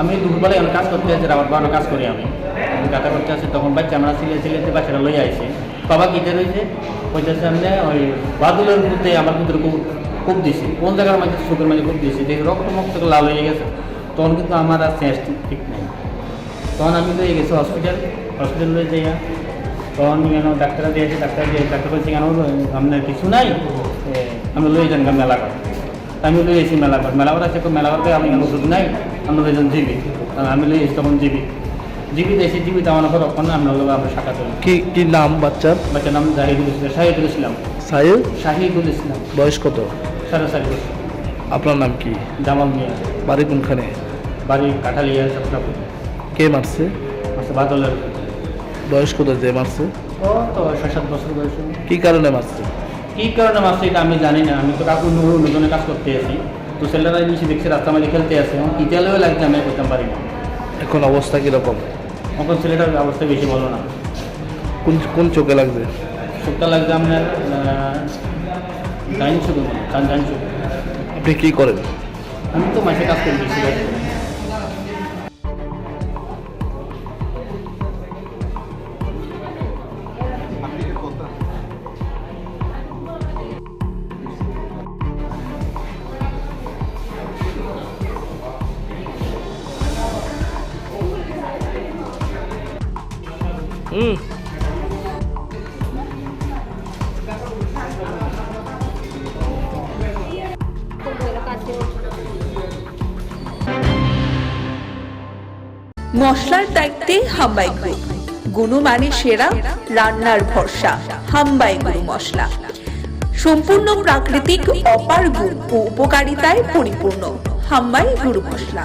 আমি দুপুরবেলায় আমি কাজ করতে আছি রাবার বাগানো কাজ করি আমি। কাটা করতে আছি তখন বাচ্চা আমরা সিলে সিলেতে বাচ্চারা লই আইছে। বাবা কিতে রয়েছে ওইটার সামনে ওই বাদুলের মধ্যে আমার কিন্তু খুব দিছি। কোন জায়গার মাঝে? চোখের মাঝে খুব দিছি। দেখি রক্ত মুক্ত লাল হয়ে গেছে। তখন কিন্তু আমার আর চেঞ্জ ঠিক নেই। তখন আমি লয়ে গেছি হসপিটাল। হসপিটাল যাইয়া তখন কেন ডাক্তার দিয়েছে ডাক্তার দিয়ে ডাক্তার বলছে কেন আপনার কিছু নাই? এ, আমি লয়ে যান গা মেলা ঘর তা আমি লয়ে এসেছি মেলা ঘর মেলা ঘর আছে তো মেলা ঘরতে আমি ওষুধ নাই আমরা লয়ে জিবি। আমি লয়ে এসেছি তখন জিবি। জিবি এসে জিবি তেমন পর ওখানে আমরা লোক আমরা শাখা চলি। কি কি নাম বাচ্চার? বাচ্চার নাম জাহিদুল ইসলাম শাহিদুল ইসলাম। সাহেব শাহিদুল ইসলাম। বয়স কত? সাড়ে চারি বছর। আপনার নাম কি? জামাল মিয়া। বাড়ি কোনখানে? বাড়ি কাঠালিয়া চট্টগ্রাম কে মারছে? আচ্ছা বাদলের। বয়স কত যে মারছে? ও তো ছয় সাত বছর বয়সে। কি কারণে মারছে? কী কারণে মারছে এটা আমি জানি না। আমি তো কাকু নতুন কাজ করতে আছি। তো ছেলেরা নিচে দেখছি রাস্তা মাঝে খেলতে আছে আমার ইতালেও লাগছে আমি করতে পারি না। এখন অবস্থা কীরকম? এখন ছেলেটার অবস্থা বেশি ভালো না। কোন কোন চোখে লাগবে চোখটা লাগছে আপনার ডাইন চুক ডাইন চুক আপনি কি করেন? আমি তো মাসে কাজ করি বেশি মশলার দায়িত্বে হাম্বাই গ্রুপ গুণমানে সেরা, রান্নার ভরসা, হাম্বাই গুরু মশলা। সম্পূর্ণ প্রাকৃতিক, অপার গুণ ও উপকারিতায় পরিপূর্ণ, হাম্বাই গুরু মশলা।